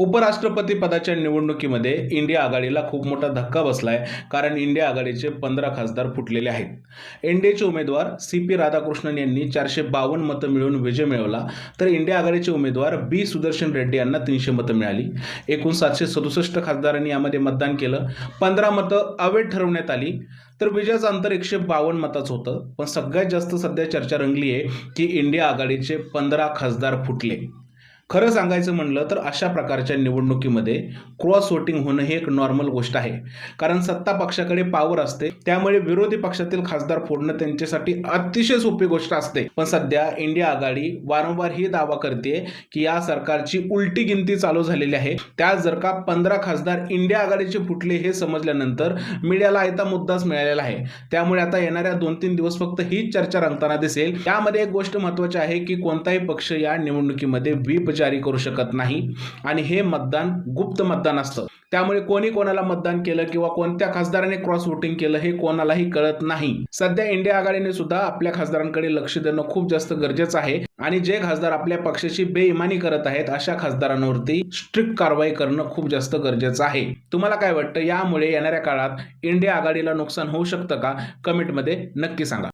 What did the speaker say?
उपराष्ट्रपती पदाच्या निवडणुकीमध्ये इंडिया आघाडीला खूप मोठा धक्का बसला आहे कारण इंडिया आघाडीचे पंधरा खासदार फुटलेले आहेत. एनडीएचे उमेदवार सी पी राधाकृष्णन यांनी चारशे बावन्न मतं मिळवून विजय मिळवला तर इंडिया आघाडीचे उमेदवार बी सुदर्शन रेड्डी यांना तीनशे मतं मिळाली. एकूण सातशे सदुसष्ट खासदारांनी यामध्ये मतदान केलं. पंधरा मतं अवैध ठरवण्यात आली तर विजयाचं अंतर एकशे बावन्न मताचं होतं. पण सगळ्यात जास्त सध्या चर्चा रंगली आहे की इंडिया आघाडीचे पंधरा खासदार फुटले. खरं सांगायचं म्हणलं तर अशा प्रकारच्या निवडणुकीमध्ये क्रॉस वोटिंग होणं ही एक नॉर्मल गोष्ट आहे. कारण सत्ता पक्षाकडे पावर असते त्यामुळे विरोधी पक्षातील खासदार फोडणं त्यांच्यासाठी अतिशय सोपी गोष्ट असते. पण सध्या इंडिया आघाडी वारंवार ही दावा करते की या सरकारची उलटी गिनती चालू झालेली आहे. त्यात जर का पंधरा खासदार इंडिया आघाडीचे फुटले हे समजल्यानंतर मीडियाला आयता मुद्दाच मिळालेला आहे. त्यामुळे आता येणाऱ्या दोन तीन दिवस फक्त हीच चर्चा रंगताना दिसेल. त्यामध्ये एक गोष्ट महत्वाची आहे की कोणताही पक्ष या निवडणुकीमध्ये व्हीप जारी करू शकत नाही. आणि हे मतदान गुप्त मतदान असतं. त्यामुळे कोणी कोणाला मतदान केलं किंवा कोणत्या खासदाराने क्रॉस वोटिंग केलं हे कोणालाही कळत नाही. सध्या इंडिया आघाडीने सुद्धा आपल्या खासदारांकडे लक्ष देणं खूप जास्त गरजेचं आहे. आणि जे खासदार आपल्या पक्षाची बेईमानी करत आहेत अशा खासदारांवरती स्ट्रिक्ट कारवाई करणं खूप जास्त गरजेचं आहे. तुम्हाला काय वाटतं? यामुळे येणाऱ्या काळात इंडिया आघाडीला नुकसान होऊ शकतं का? कमेंटमध्ये नक्की सांगा.